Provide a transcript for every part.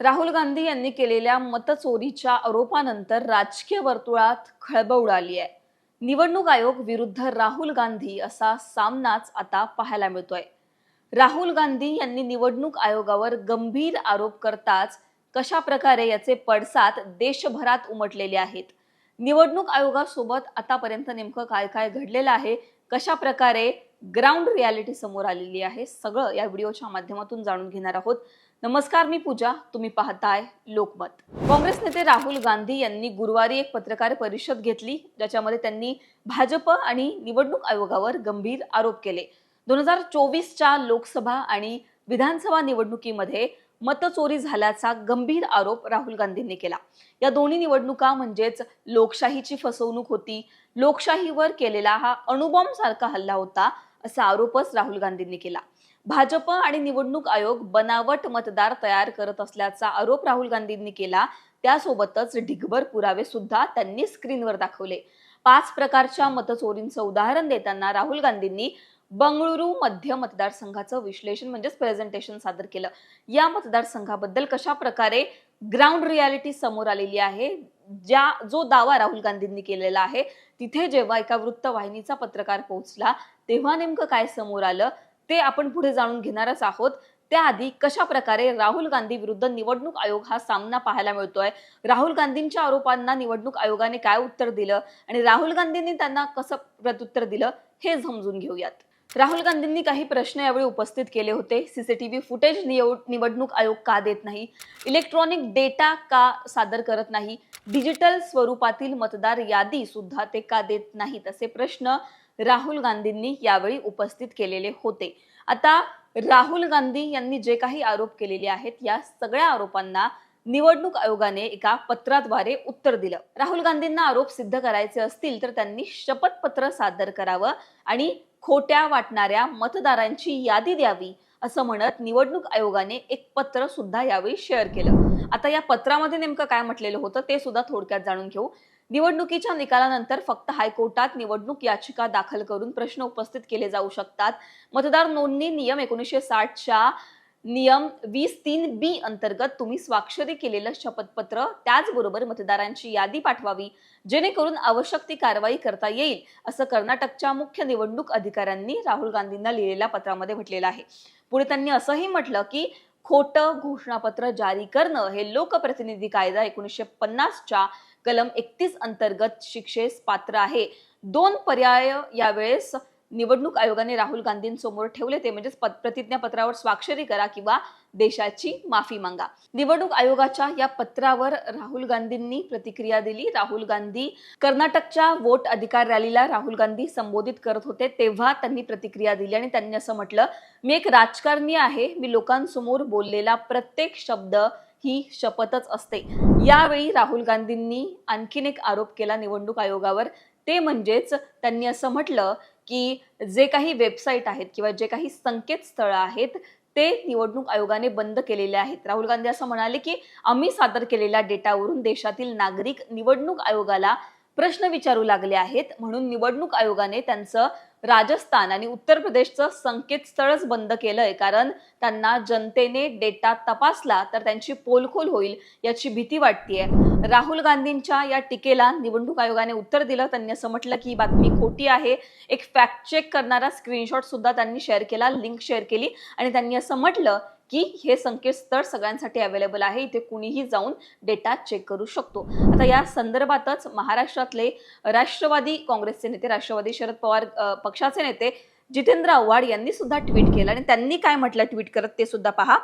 राहुल गांधी यांनी केलेल्या मतचोरीच्या आरोपानंतर राजकीय वर्तुळात खळबळ उडाली आहे. निवडणूक आयोग विरुद्ध राहुल गांधी असा सामनाच आता पाहायला मिळतोय. राहुल गांधी यांनी निवडणूक आयोगावर गंभीर आरोप करताच कशा प्रकारे याचे पडसाद देशभरात उमटलेले आहेत? निवडणूक आयोगासोबत आतापर्यंत नेमकं काय काय घडलेलं आहे? कशा प्रकारे ग्राउंड रियालिटी समोर आलेली आहे. सगळं या व्हिडिओच्या माध्यमातून जाणून घेणार आहोत. नमस्कार मी पूजा. तुम्ही पाहताय लोकमत. काँग्रेस नेते राहुल गांधी यांनी गुरुवारी एक पत्रकार परिषद घेतली ज्याच्यामध्ये त्यांनी भाजप आणि निवडणूक आयोगावर गंभीर आरोप केले. दोन हजार चोवीसच्या लोकसभा आणि विधानसभा निवडणुकीमध्ये मतचोरी झाल्याचा गंभीर आरोप राहुल गांधींनी केला. या दोन्ही निवडणुका म्हणजेच लोकशाहीची फसवणूक होती. लोकशाहीवर केलेला हा अणुबॉम्ब सारखा हल्ला होता. असा आरोपच राहुल गांधींनी केला. भाजप आणि निवडणूक आयोग बनावट मतदार तयार करत असल्याचा आरोप राहुल गांधींनी केला. त्यासोबतच ढिगभर पुरावे सुद्धा त्यांनी स्क्रीनवर दाखवले. पाच प्रकारच्या मतचोरींचं उदाहरण देताना राहुल गांधींनी बंगळुरू मध्य मतदारसंघाचं विश्लेषण म्हणजेच प्रेझेंटेशन सादर केलं. या मतदारसंघाबद्दल कशा प्रकारे ग्राउंड रियालिटी समोर आलेली आहे ज्या जो दावा राहुल गांधींनी केलेला आहे तिथे जेव्हा एका वृत्तवाहिनीचा पत्रकार पोहोचला तेव्हा नेमकं काय समोर आलं ते आपण पुढे जाणून घेणारच आहोत. त्याआधी कशा प्रकारे राहुल गांधी विरुद्ध निवडणूक आयोग हा सामना पाहायला मिळतोय? राहुल गांधींच्या आरोपांना निवडणूक आयोगाने काय उत्तर दिलं? आणि राहुल गांधींनी त्यांना कसं प्रत्युत्तर दिलं? हे समजून घेऊयात. राहुल गांधींनी काही प्रश्न यावेळी उपस्थित केले होते. सीसीटीव्ही फुटेज निवड- निवडणूक आयोग का देत नाही? इलेक्ट्रॉनिक डेटा का सादर करत नाही? डिजिटल स्वरूपातील मतदार यादी सुद्धा ते का देत नाहीत? असे प्रश्न राहुल गांधींनी यावेळी उपस्थित केलेले होते. आता राहुल गांधी यांनी जे काही आरोप केलेले आहेत या सगळ्या आरोपांना निवडणूक आयोगाने एका पत्राद्वारे उत्तर दिलं. राहुल गांधींना आरोप सिद्ध करायचे असतील तर त्यांनी शपथपत्र सादर करावं आणि खोट्या वाटणाऱ्या मतदारांची यादी द्यावी असं म्हणत निवडणूक आयोगाने एक पत्र सुद्धा यावेळी शेअर केलं. आता या पत्रामध्ये नेमकं काय म्हटलेलं होतं ते सुद्धा थोडक्यात जाणून घेऊ. निवडणुकीच्या निकालानंतर फक्त हायकोर्टात निवडणूक याचिका दाखल करून प्रश्न उपस्थित केले जाऊ शकतात. मतदार नोंदणी नियम एकोणीसशे साठच्या नियम वीस तीन बी अंतर्गत तुम्ही स्वाक्षरी केलेलं शपथपत्र त्याचबरोबर मतदारांची यादी पाठवावी जेणेकरून आवश्यक ती कारवाई करता येईल असं कर्नाटकच्या मुख्य निवडणूक अधिकाऱ्यांनी राहुल गांधींना लिहिलेल्या पत्रामध्ये म्हटलेलं आहे. पुढे त्यांनी असंही म्हटलं की खोटं घोषणापत्र जारी करणं हे लोकप्रतिनिधी कायदा एकोणीसशे पन्नासच्या कलम एकतीस अंतर्गत शिक्षेस पात्र आहे. दोन पर्याय यावेळेस निवडणूक आयोगाने राहुल गांधींसमोर ठेवले ते म्हणजेच प्रतिज्ञापत्रावर स्वाक्षरी करा किंवा देशाची माफी मागा. निवडणूक आयोगाच्या या पत्रावर राहुल गांधींनी प्रतिक्रिया दिली. राहुल गांधी कर्नाटकच्या वोट अधिकार रॅलीला राहुल गांधी संबोधित करत होते तेव्हा त्यांनी प्रतिक्रिया दिली आणि त्यांनी असं म्हटलं मी एक राजकारणी आहे. मी लोकांसमोर बोललेला प्रत्येक शब्द ही शपथच असते. यावेळी राहुल गांधींनी आणखीन एक आरोप केला निवडणूक आयोगावर. ते म्हणजेच त्यांनी असं म्हटलं की जे काही वेबसाईट आहेत किंवा जे काही संकेतस्थळं आहेत ते निवडणूक आयोगाने बंद केलेले आहेत. राहुल गांधी असं म्हणाले की आम्ही सादर केलेल्या डेटावरून देशातील नागरिक निवडणूक आयोगाला प्रश्न विचारू लागले आहेत. म्हणून निवडणूक आयोगाने त्यांचं राजस्थान आणि उत्तर प्रदेशचं संकेतस्थळच बंद केलंय. कारण त्यांना जनतेने डेटा तपासला तर त्यांची पोलखोल होईल याची भीती वाटतेय. राहुल गांधींच्या या टीकेला निवडणूक आयोगाने उत्तर दिलं. त्यांनी असं म्हटलं की ही बातमी खोटी आहे. एक फॅक्ट चेक करणारा स्क्रीनशॉट सुद्धा त्यांनी शेअर केला लिंक शेअर केली. आणि त्यांनी असं म्हटलं की हे संकेतस्थळ सगळ्यांसाठी अवेलेबल आहे. इथे कुणीही जाऊन डेटा चेक करू शकतो. आता या संदर्भातच महाराष्ट्रातले राष्ट्रवादी काँग्रेसचे नेते राष्ट्रवादी शरद पवार पक्षाचे नेते जितेंद्र आव्हाड यांनी सुद्धा ट्विट केलं आणि त्यांनी काय म्हटलं ट्विट करत ते सुद्धा पहा.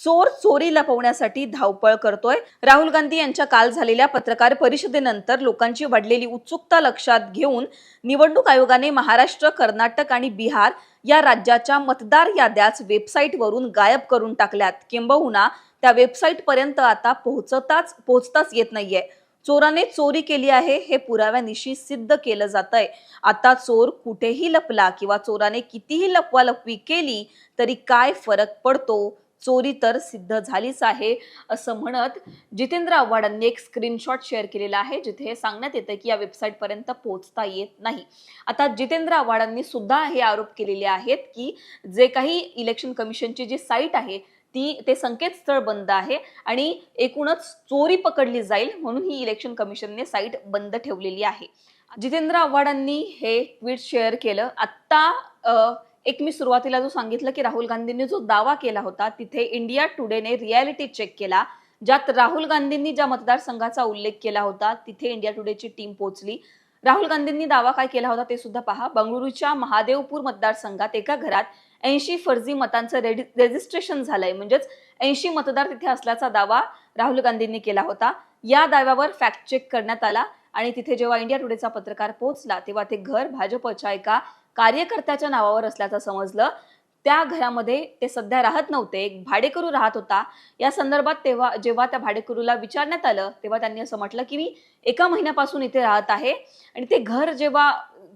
चोर चोरी लपवण्यासाठी धावपळ करतोय. राहुल गांधी यांच्या काल झालेल्या पत्रकार परिषदेनंतर लोकांची वाढलेली उत्सुकता लक्षात घेऊन निवडणूक आयोगाने महाराष्ट्र कर्नाटक आणि बिहार या राज्याच्या मतदार याद्याच वेबसाईटवरून गायब करून टाकल्यात. किंबहुना त्या वेबसाईट पर्यंत आता पोहोचताच पोहोचताच येत नाहीये. चोराने चोरी केली आहे हे पुराव्यानिशी सिद्ध केलं जात आहे आता चोर कुठेही लपला किंवा चोराने कितीही लपवालपवी केली तरी काय फरक पडतो? चोरी तर सिद्ध झालीच आहे असं म्हणत जितेंद्र आव्हाडांनी एक स्क्रीनशॉट शेअर केलेला आहे जिथे हे सांगण्यात येतं की या वेबसाईट पर्यंत पोहोचता येत नाही. आता जितेंद्र आव्हाडांनी सुद्धा हे आरोप केलेले आहेत की जे काही इलेक्शन कमिशनची जी साईट आहे ती ते संकेतस्थळ बंद आहे आणि एकूणच चोरी पकडली जाईल म्हणून ही इलेक्शन कमिशनने साईट बंद ठेवलेली आहे. जितेंद्र आव्हाडांनी हे ट्विट शेअर केलं. आत्ता एक मी सुरुवातीला जो सांगितलं की राहुल गांधींनी जो दावा केला होता तिथे इंडिया टुडेने रियालिटी चेक केला ज्यात राहुल गांधींनी ज्या मतदारसंघाचा उल्लेख केला होता तिथे इंडिया टुडेची टीम पोहोचली. राहुल गांधींनी दावा काय केला होता ते सुद्धा पहा. बंगळुरूच्या महादेवपूर मतदारसंघात एका घरात ऐंशी फर्जी मतांचं रेडि रेजिस्ट्रेशन झालंय. म्हणजेच ऐंशी मतदार तिथे असल्याचा दावा राहुल गांधींनी केला होता. या दाव्यावर फॅक्ट चेक करण्यात आला आणि तिथे जेव्हा इंडिया टुडेचा पत्रकार पोहोचला तेव्हा ते घर भाजपच्या एका कार्यकर्त्याच्या नावावर असल्याचं समजलं. त्या घरामध्ये ते सध्या राहत नव्हते. एक भाडेकरू राहत होता. या संदर्भात तेव्हा जेव्हा त्या भाडेकरूला विचारण्यात आलं तेव्हा त्यांनी असं म्हटलं की मी एका महिन्यापासून इथे राहत आहे आणि ते घर जेव्हा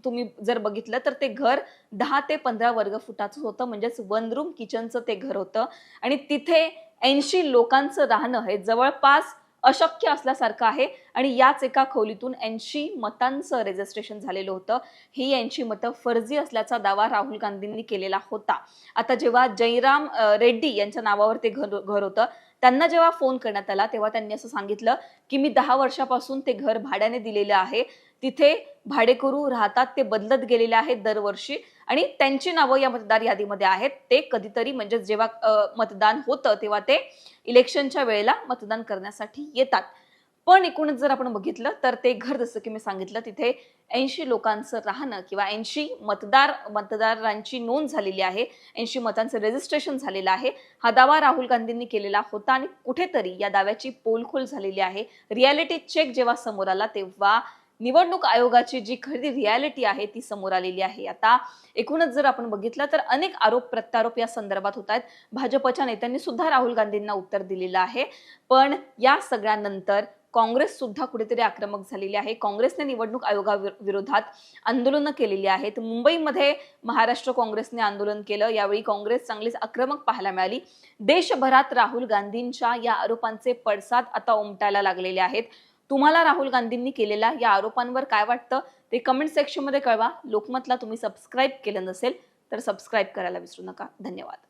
तुम्ही जर बघितलं तर ते घर दहा ते पंधरा वर्ग फुटाचं होतं. म्हणजेच वन रूम किचनचं ते घर होतं. आणि तिथे ऐंशी लोकांचं राहणं हे जवळपास अशक्य असल्यासारखं आहे. आणि याच एका खोलीतून ऐंशी मतांचं रेजिस्ट्रेशन झालेलं होतं. ही ऐंशी मतं फर्जी असल्याचा दावा राहुल गांधींनी केलेला होता. आता जेव्हा जयराम रेड्डी यांच्या नावावर ते घर घर होतं त्यांना जेव्हा फोन करण्यात आला तेव्हा त्यांनी असं सांगितलं की मी दहा वर्षापासून ते घर भाड्याने दिलेलं आहे. तिथे भाडेकरू राहतात ते बदलत गेलेले आहेत दरवर्षी आणि त्यांची नावं या मतदार यादीमध्ये आहेत. ते कधीतरी म्हणजे जेव्हा मतदान होतं तेव्हा ते इलेक्शनच्या वेळेला मतदान करण्यासाठी येतात. पण एकूणच जर आपण बघितलं तर ते घर जसं की मी सांगितलं तिथे ऐंशी लोकांचं राहणं किंवा ऐंशी मतदार मतदारांची नोंद झालेली आहे ऐंशी मतांचं रजिस्ट्रेशन झालेलं आहे. हा दावा राहुल गांधींनी केलेला होता आणि कुठेतरी या दाव्याची पोलखोल झालेली आहे. रियालिटी चेक जेव्हा समोर आला तेव्हा निवडणूक आयोगाची जी खरी रियालिटी आहे ती समोर आलेली आहे. आता एकूणच जर आपण बघितलं तर अनेक आरोप प्रत्यारोप या संदर्भात होत आहेत. भाजपच्या नेत्यांनी सुद्धा राहुल गांधींना उत्तर दिलेलं आहे. पण या सगळ्यानंतर काँग्रेस सुद्धा कुठेतरी आक्रमक झालेली आहे. काँग्रेसने निवडणूक आयोगाविरोधात आंदोलनं केलेली आहेत. मुंबईमध्ये महाराष्ट्र काँग्रेसने आंदोलन केलं. यावेळी काँग्रेस चांगलीच आक्रमक पाहायला मिळाली. देशभरात राहुल गांधींच्या या आरोपांचे पडसाद आता उमटायला लागलेले आहेत. तुम्हाला राहुल गांधींनी केलेल्या या आरोपांवर काय वाटतं ते कमेंट सेक्शनमध्ये कळवा. लोकमतला तुम्ही सबस्क्राईब केलं नसेल तर सबस्क्राईब करायला विसरू नका. धन्यवाद.